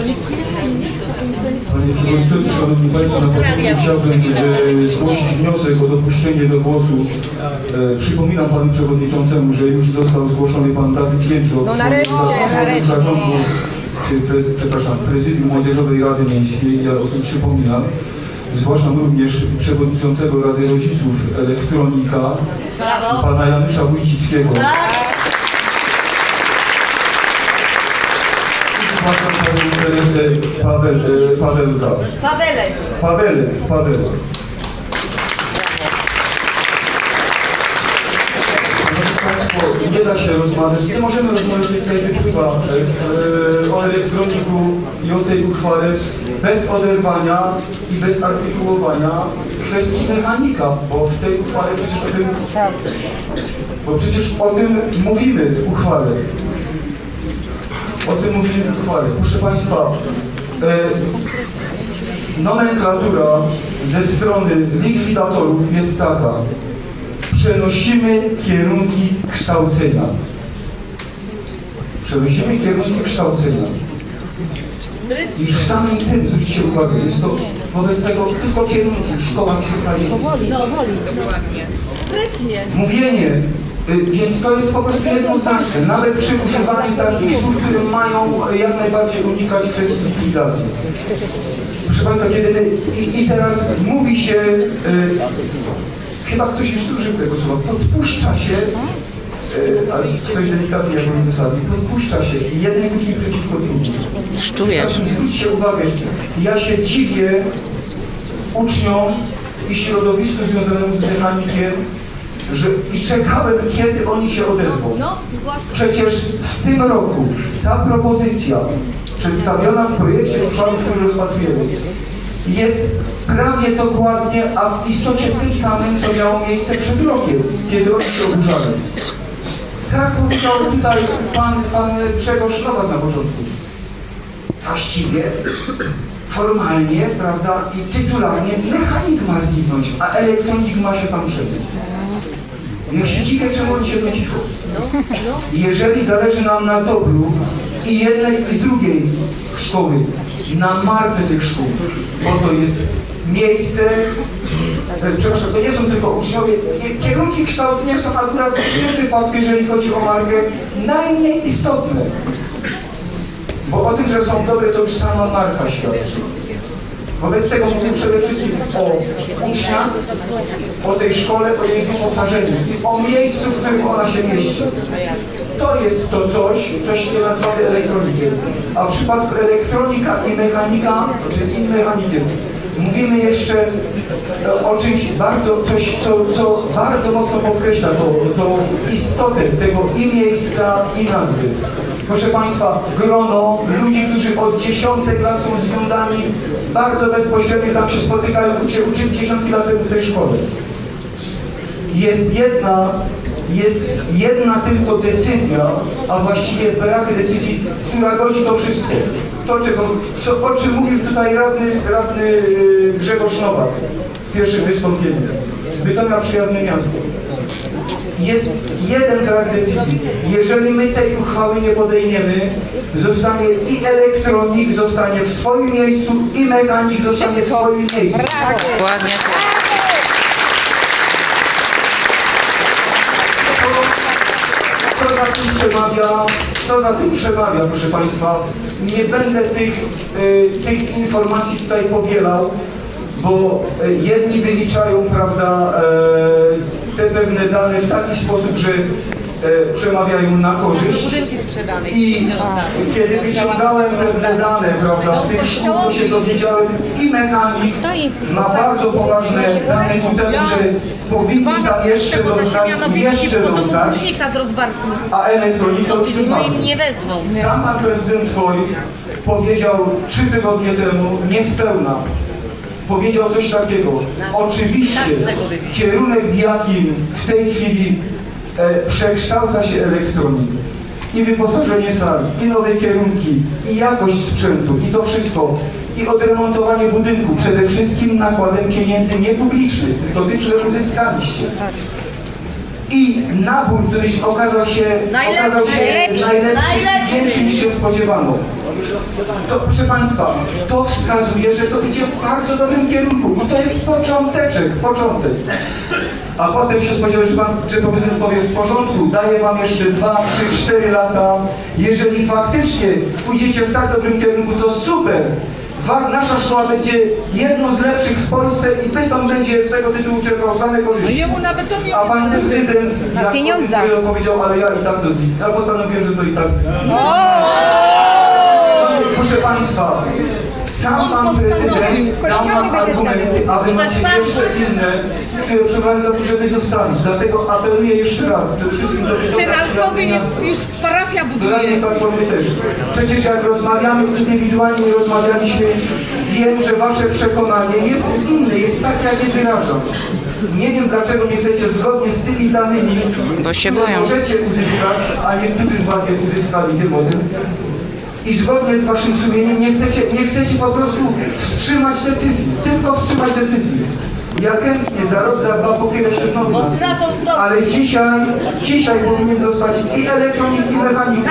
Panie Przewodniczący, Szanowni Państwo, na początku chciałbym zgłosić wniosek o dopuszczenie do głosu. E, przypominam Panu Przewodniczącemu, że już został zgłoszony Pan Dawid Jędrzok, No nareszcie, zarządu- nareszcie. zarządu, czy prez, przepraszam, Prezydium Młodzieżowej Rady Miejskiej, ja o tym przypominam. Zgłaszam również Przewodniczącego Rady Rodziców Elektronika, Pana Janusza Wójcickiego. Teresę Paweł, e, Pawełka. Pawelek. Pawelek, Pawelek. Państwo, nie da się rozmawiać, nie możemy rozmawiać tutaj wypływa e, o elektroniku i o tej uchwale bez oderwania i bez artykułowania kwestii mechanika, bo w tej uchwale przecież o tym, bo przecież o tym mówimy w uchwale. O tym mówimy w uchwale. Proszę Państwa, e, Nomenklatura ze strony likwidatorów jest taka. Przenosimy kierunki kształcenia. Przenosimy kierunki kształcenia. Już w samym tym, zwróćcie uwagę, jest to wobec tego tylko kierunki. Szkoła przestaje istnieć. Sprytnie. Mówienie, y, więc to jest po prostu jednoznaczne. Nawet przy używaniu takich słów, które mają y, jak najbardziej unikać kwestii likwidacji. Proszę Państwa, kiedy my, i, i teraz mówi się, y, chyba ktoś jeszcze użył tego słowa, podpuszcza się, y, ale ktoś delikatnie jak mówię wysadzi, podpuszcza się jednych uczniów przeciwko drugim. Proszę, Zwróćcie uwagę, ja się dziwię uczniom i środowisku związanemu z mechanikiem, że i czekałem, kiedy oni się odezwą. No. Przecież w tym roku ta propozycja przedstawiona w projekcie uchwały, który rozpatrujemy, jest prawie dokładnie, a w istocie tym samym, co miało miejsce przed rokiem, kiedy oni się oburzali. Tak powiedział tutaj pan, pan Grzegorz Nowak na początku. Właściwie, formalnie, prawda, i tytularnie mechanik ma zniknąć, a elektronik ma się tam przebyć. Dziwię, czemu on się tu cicho. Jeżeli zależy nam na dobru i jednej i drugiej szkoły, na marce tych szkół, bo to jest miejsce, e, przepraszam, to nie są tylko uczniowie, ki- kierunki kształcenia są akurat w tym wypadku, jeżeli chodzi o markę, najmniej istotne. Bo o tym, że są dobre, to już sama marka świadczy. Wobec tego mówię przede wszystkim o uczniach, o tej szkole, o jej wyposażeniu i o miejscu, w którym ona się mieści. To jest to coś, coś co nazywamy elektronikiem. A w przypadku elektronika i mechanika, czyli mechanikiem, mówimy jeszcze o czymś bardzo, coś, co, co bardzo mocno podkreśla to, to istotę tego i miejsca, i nazwy. Proszę Państwa, grono ludzi, którzy od dziesiątek lat są związani bardzo bezpośrednio, tam się spotykają, się uczyli dziesiątki lat temu w tej szkole. Jest jedna, jest jedna tylko decyzja, a właściwie brak decyzji, która godzi to wszystko. To, czego, co, o czym mówił tutaj radny, radny yy, Grzegorz Nowak w pierwszym wystąpieniu. Bytomia przyjazne miasto. Jest jeden brak decyzji. Jeżeli my tej uchwały nie podejmiemy, zostanie i elektronik zostanie w swoim miejscu, i mechanik zostanie w swoim miejscu. Dokładnie. Co za tym przemawia, co za tym przemawia, proszę Państwa. Nie będę tych, y, tych informacji tutaj powielał, bo y, jedni wyliczają, prawda, e, te pewne dane w taki sposób, że przemawiają na korzyść. I kiedy wyciągałem pewne dane, prawda, z tych szkół, to się dowiedziałem i mechanik ma bardzo poważne dane ku temu, że powinni tam jeszcze zostać, jeszcze rozbarku. a elektronik to już tym bardziej. im nie. Sam pan prezydent Woj powiedział trzy tygodnie temu, niespełna, powiedział coś takiego. Oczywiście kierunek, w jakim w tej chwili e, przekształca się elektronik i wyposażenie sali, i nowe kierunki, i jakość sprzętu, i to wszystko, i odremontowanie budynku, przede wszystkim nakładem pieniędzy niepublicznych, tylko tych, które uzyskaliście i nabór, który okazał się, Najlepszy, okazał się najlepszy, najlepszy, większy niż się spodziewano. To proszę Państwa, to wskazuje, że to idzie w bardzo dobrym kierunku i to jest począteczek, początek. A potem się spodziewa, że Pan, czy prezydent powie w porządku, daję Wam jeszcze 2, 3, 4 lata. Jeżeli faktycznie pójdziecie w tak dobrym kierunku, to super. Nasza szkoła będzie jedną z lepszych w Polsce i Bytom będzie z tego tytułu czerpał same korzyści. Nawet to mi A Pan prezydent, Na pieniądzach. powiedział, ale ja i tak to zniknę. Ja postanowiłem, że to i tak zniknę. Proszę Państwa, sam Pan Prezydent dał nam argumenty, a Wy macie jeszcze inne, które przemawiają za to, żeby zostawić. Dlatego apeluję jeszcze raz, przede wszystkim do miasta. już parafia buduje. Platformy też. Przecież jak rozmawiamy indywidualnie, rozmawialiśmy, wiem, że Wasze przekonanie jest inne, jest tak, jak je wyrażam. Nie wiem, dlaczego nie chcecie zgodnie z tymi danymi, Bo się które boją. możecie uzyskać, a niektórzy z Was je uzyskali, wiem o tym, i zgodnie z Waszym sumieniem nie chcecie, nie chcecie po prostu wstrzymać decyzji, tylko wstrzymać decyzji. Ja chętnie za rok, za dwa pochylę się znowu. Ale dzisiaj, dzisiaj powinien zostać i elektronik, i mechanik.